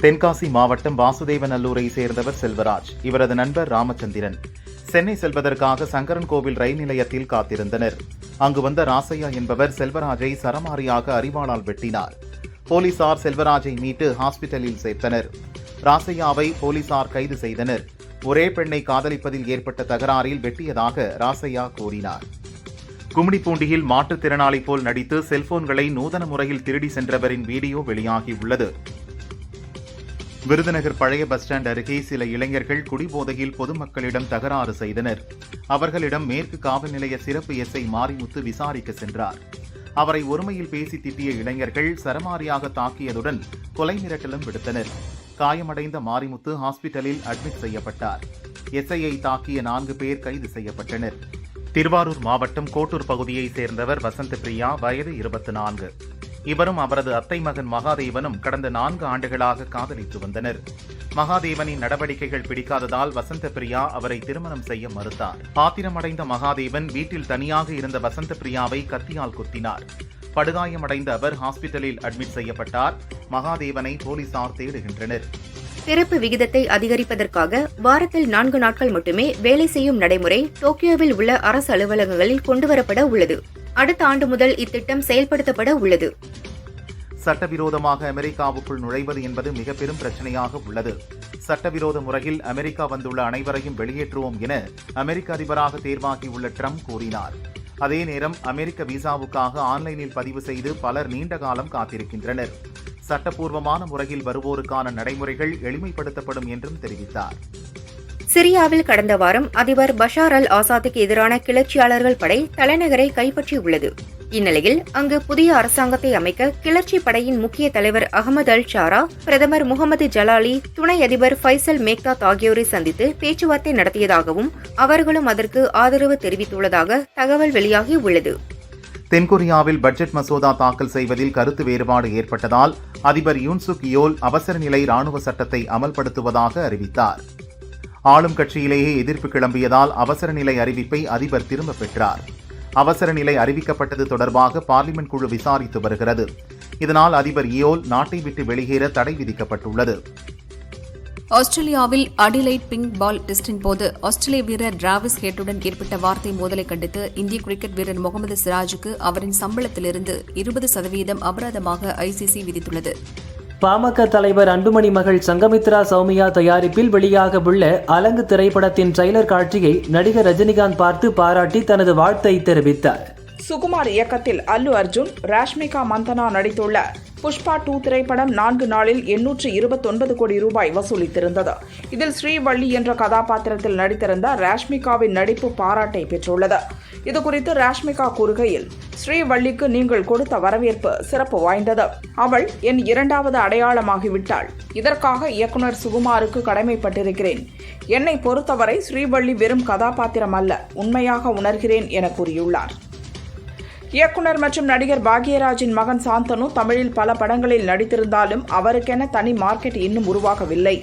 தென்காசி மாவட்டம் வாசுதேவநல்லூரை சேர்ந்தவர் செல்வராஜ் இவரது நண்பர் ராமச்சந்திரன். சென்னை செல்வதற்காக சங்கரன் கோவில் ரயில் நிலையத்தில் காத்திருந்தனர். அங்கு வந்த ராசையா என்பவர் செல்வராஜை சரமாரியாக அரிவாளால் வெட்டினார். போலீசார் செல்வராஜை மீட்டு ஹாஸ்பிட்டலில் சேர்த்தனர். ராசையாவை போலீசார் கைது செய்தனர். ஒரே பெண்ணை காதலிப்பதில் ஏற்பட்ட தகராறில் வெட்டியதாக ராசையா கூறினார். கும்மிடிப்பூண்டியில் மாற்றுத்திறனாளி போல் நடித்து செல்போன்களை நூதன முறையில் திருடி சென்றவரின் வீடியோ வெளியாகியுள்ளது. விருதுநகர் பழைய பஸ் ஸ்டாண்ட் அருகே சில இளைஞர்கள் குடிபோதையில் பொதுமக்களிடம் தகராறு செய்தனர். அவர்களிடம் மேற்கு காவல் நிலைய சிறப்பு எஸ்ஐ மாரிமுத்து விசாரிக்க சென்றார். அவரை ஒருமையில் பேசி திட்டிய இளைஞர்கள் சரமாரியாக தாக்கியதுடன் கொலை மிரட்டலும் விடுத்தனர். காயமடைந்த மாரிமுத்து ஹாஸ்பிட்டலில் அட்மிட் செய்யப்பட்டார். எஸ்ஐயை தாக்கிய நான்கு பேர் கைது செய்யப்பட்டனர். திருவாரூர் மாவட்டம் கோட்டூர் பகுதியைச் சேர்ந்தவர் வசந்த பிரியா வயது இருபத்தி நான்கு. இவரும் அவரது அத்தை மகன் மகாதேவனும் கடந்த நான்கு ஆண்டுகளாக காதலித்து வந்தனர். மகாதேவனின் நடவடிக்கைகள் பிடிக்காததால் வசந்த பிரியா அவரை திருமணம் செய்ய மறுத்தார். ஆத்திரமடைந்த மகாதேவன் வீட்டில் தனியாக இருந்த வசந்த பிரியாவை கத்தியால் குத்தினார். படுகாயமடைந்த அவர் ஹாஸ்பிட்டலில் அட்மிட் செய்யப்பட்டார். மகாதேவனை போலீசார் தேடுகின்றனர். பிறப்பு விகிதத்தை அதிகரிப்பதற்காக வாரத்தில் நான்கு நாட்கள் மட்டுமே வேலை செய்யும் நடைமுறை டோக்கியோவில் உள்ள அரசு அலுவலகங்களில் கொண்டுவரப்பட உள்ளது. அடுத்த ஆண்டு முதல் இத்திட்டம் செயல்படுத்தப்பட உள்ளது. சட்டவிரோதமாக அமெரிக்காவுக்குள் நுழைவது என்பது மிக பெரும் பிரச்சனையாக உள்ளது. சட்டவிரோத முறையில் அமெரிக்கா வந்துள்ள அனைவரையும் வெளியேற்றுவோம் என அமெரிக்க அதிபராக தேர்வாகியுள்ள ட்ரம்ப் கூறினார். அதே நேரம் அமெரிக்க விசாவுக்காக ஆன்லைனில் பதிவு செய்து பலர் நீண்ட காலம் காத்திருக்கின்றனர். சட்டப்பூர்வமான முறையில் வருவோருக்கான நடைமுறைகள் எளிமைப்படுத்தப்படும் என்றும் தெரிவித்தார். சிரியாவில் கடந்த வாரம் அதிபர் பஷார் அல் ஆசாத்துக்கு எதிரான கிளர்ச்சியாளர்கள் படை தலைநகரை கைப்பற்றியுள்ளது. இந்நிலையில் அங்கு புதிய அரசாங்கத்தை அமைக்க கிளர்ச்சி படையின் முக்கிய தலைவர் அகமது அல் ஷாரா பிரதமர் முகமது ஜலாலி துணை அதிபர் ஃபைசல் மேக்தாத் ஆகியோரை சந்தித்து பேச்சுவார்த்தை நடத்தியதாகவும் அவர்களும் அதற்கு ஆதரவு தெரிவித்துள்ளதாக தகவல் வெளியாகி உள்ளது. தென்கொரியாவில் பட்ஜெட் மசோதா தாக்கல் செய்வதில் கருத்து வேறுபாடு ஏற்பட்டதால் அதிபர் யூன்சுக் யோல் அவசர நிலை ராணுவ சட்டத்தை அமல்படுத்துவதாக அறிவித்தார். ஆளும் கட்சியிலேயே எதிர்ப்பு கிளம்பியதால் அவசர நிலை அறிவிப்பை அதிபர் திரும்பப் பெற்றார். அவசர நிலை அறிவிக்கப்பட்டது தொடர்பாக பார்லிமெண்ட் குழு விசாரித்து வருகிறது. இதனால் அதிபர் இயோல் நாட்டை விட்டு வெளியேற தடை விதிக்கப்பட்டுள்ளது. ஆஸ்திரேலியாவில் அடிலைட் பிங்க் பால் டெஸ்டின் போது ஆஸ்திரேலிய வீரர் டிராவிஸ் ஹேட்டுடன் ஏற்பட்ட வார்த்தை மோதலை கண்டித்து இந்திய கிரிக்கெட் வீரர் முகமது சிராஜுக்கு அவரின் சம்பளத்திலிருந்து இருபது சதவீதம் அபராதமாக ஐசிசி விதித்துள்ளது. பாமக தலைவர் அன்புமணி மகள் சங்கமித்ரா சௌமியா தயாரிப்பில் வெளியாக உள்ள அலங்கு திரைப்படத்தின் ட்ரெய்லர் காட்சியை நடிகர் ரஜினிகாந்த் பார்த்து பாராட்டி தனது வாழ்த்தை தெரிவித்தார். சுகுமார் இயக்கத்தில் அல்லு அர்ஜுன் ராஷ்மிகா மந்தனா நடித்துள்ள புஷ்பா டூ திரைப்படம் நான்கு நாளில் எண்ணூற்று இருபத்தொன்பது கோடி ரூபாய் வசூலித்திருந்தது. இதில் ஸ்ரீவள்ளி என்ற கதாபாத்திரத்தில் நடித்திருந்த ராஷ்மிகாவின் நடிப்பு பாராட்டை பெற்றுள்ளது. இதுகுறித்து ராஷ்மிகா கூறுகையில் ஸ்ரீவள்ளிக்கு நீங்கள் கொடுத்த வரவேற்பு சிறப்பு வாய்ந்தது. அவள் என் இரண்டாவது அடையாளமாகிவிட்டாள். இதற்காக இயக்குனர் சுகுமாருக்கு கடமைப்பட்டிருக்கிறேன். என்னை பொறுத்தவரை ஸ்ரீவள்ளி வெறும் கதாபாத்திரம் அல்ல உண்மையாக உணர்கிறேன் என கூறியுள்ளார். இயக்குனர் மற்றும் நடிகர் பாக்யராஜின் மகன் சாந்தனு தமிழில் பல படங்களில் நடித்திருந்தாலும் அவருக்கென தனி மார்க்கெட் இன்னும் உருவாகவில்லை.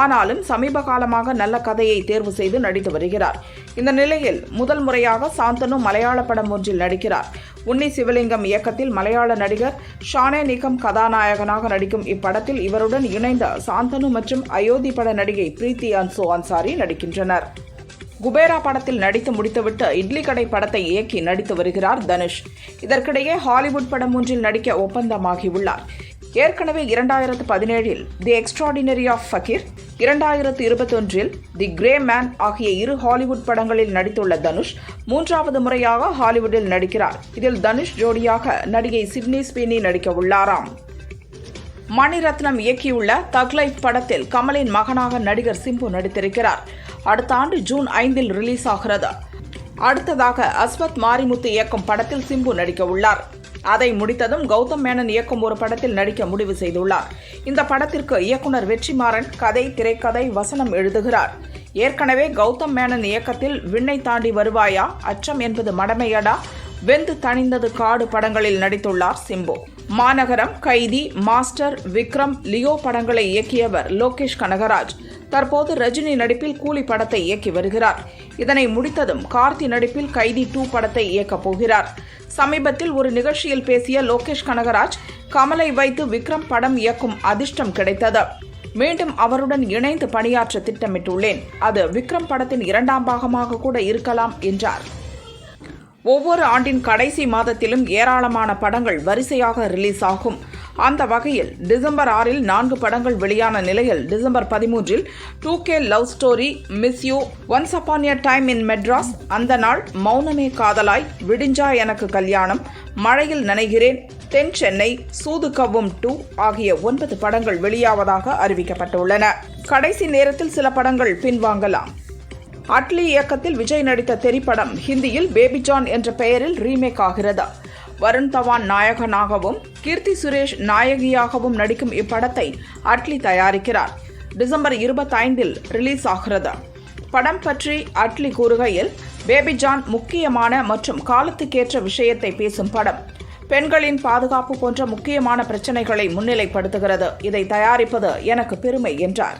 ஆனாலும் சமீப காலமாக நல்ல கதையை தேர்வு செய்து நடித்து வருகிறார். இந்த நிலையில் முதல் முறையாக சாந்தனு மலையாள படம் ஒன்றில் நடிக்கிறார். உன்னி சிவலிங்கம் இயக்கத்தில் மலையாள நடிகர் ஷானே நிகம் கதாநாயகனாக நடிக்கும் இப்படத்தில் இவருடன் இணைந்த சாந்தனு மற்றும் அயோத்தி பட நடிகை பிரீத்தி அன்சோ அன்சாரி நடிக்கின்றனர். குபேரா படத்தில் நடித்து முடித்துவிட்டு இட்லி கடை படத்தை இயக்கி நடித்து வருகிறார் தனுஷ். இதற்கிடையே ஹாலிவுட் படம் ஒன்றில் நடிக்க ஒப்பந்தமாகியுள்ளார். ஏற்கனவே இரண்டாயிரத்து பதினேழில் தி எக்ஸ்ட்ராடினரி ஆஃப் ஃபக்கீர் இரண்டாயிரத்து இருபத்தொன்றில் தி கிரே மேன் ஆகிய இரு ஹாலிவுட் படங்களில் நடித்துள்ள தனுஷ் மூன்றாவது முறையாக ஹாலிவுட்டில் நடிக்கிறார். இதில் தனுஷ் ஜோடியாக நடிகை சிட்னி ஸ்பீனி நடிக்க உள்ளாராம். மணிரத்னம் இயக்கியுள்ள தக்லைஃப் படத்தில் கமலின் மகனாக நடிகர் சிம்பு நடித்திருக்கிறார். அடுத்த ஆண்டு ஜூன் ஐந்தில் ரிலீஸ் ஆகிறது. அடுத்ததாக அஸ்வத் மாரிமுத்து இயக்கும் படத்தில் சிம்பு நடிக்க உள்ளார். அதை முடித்ததும் கௌதம் மேனன் இயக்கும் ஒரு படத்தில் நடிக்க முடிவு செய்துள்ளார். இந்த படத்திற்கு இயக்குனர் வெற்றிமாறன் கதை திரைக்கதை வசனம் எழுதுகிறார். ஏற்கனவே கௌதம் மேனன் இயக்கத்தில் விண்ணை தாண்டி வருவாயா? அச்சம் என்பது மடமையடா? வெந்து தணிந்தது காடு படங்களில் நடித்துள்ளார் சிம்பு. மாநகரம் கைதி மாஸ்டர் விக்ரம் லியோ படங்களை இயக்கியவர் லோகேஷ் கனகராஜ். தற்போது ரஜினி நடிப்பில் கூலி படத்தை இயக்கி வருகிறார். இதனை முடித்ததும் கார்த்தி நடிப்பில் கைதி டூ படத்தை இயக்கப் போகிறார். சமீபத்தில் ஒரு நிகழ்ச்சியில் பேசிய லோகேஷ் கனகராஜ் கமலை வைத்து விக்ரம் படம் இயக்கும் அதிர்ஷ்டம் கிடைத்தது. மீண்டும் அவருடன் இணைந்து பணியாற்ற திட்டமிட்டுள்ளேன். அது விக்ரம் படத்தின் இரண்டாம் பாகமாக கூட இருக்கலாம் என்றார். ஒவ்வொரு ஆண்டின் கடைசி மாதத்திலும் ஏராளமான படங்கள் வரிசையாக ரிலீஸ் ஆகும். அந்த வகையில் டிசம்பர் ஆறில் நான்கு படங்கள் வெளியான நிலையில் December பதிமூன்றில் two K love story miss you once upon a time in Madras அந்த நாள் மௌனமே காதலாய் விடிஞ்சா எனக்கு கல்யாணம் மழையில் நனைகிறேன் தென் சென்னை சூது கவ்வும் டூ ஆகிய ஒன்பது படங்கள் வெளியாவதாக அறிவிக்கப்பட்டுள்ளன. கடைசி நேரத்தில் சில படங்கள் பின்வாங்கலாம். அட்லி இயக்கத்தில் விஜய் நடித்த திரைப்படம் ஹிந்தியில் பேபி ஜான் என்ற பெயரில் ரீமேக் ஆகிறது. வருண் தவான் நாயகனாகவும் கீர்த்தி சுரேஷ் நாயகியாகவும் நடிக்கும் இப்படத்தை அட்லி தயாரிக்கிறார். டிசம்பர் இருபத்தைந்தில் ரிலீஸ் ஆகிறது. படம் பற்றி அட்லி கூறுகையில் பேபி ஜான் முக்கியமான மற்றும் காலத்துக்கேற்ற விஷயத்தை பேசும் படம். பெண்களின் பாதுகாப்பு போன்ற முக்கியமான பிரச்சனைகளை முன்னிலைப்படுத்துகிறது. இதை தயாரிப்பது எனக்கு பெருமை என்றார்.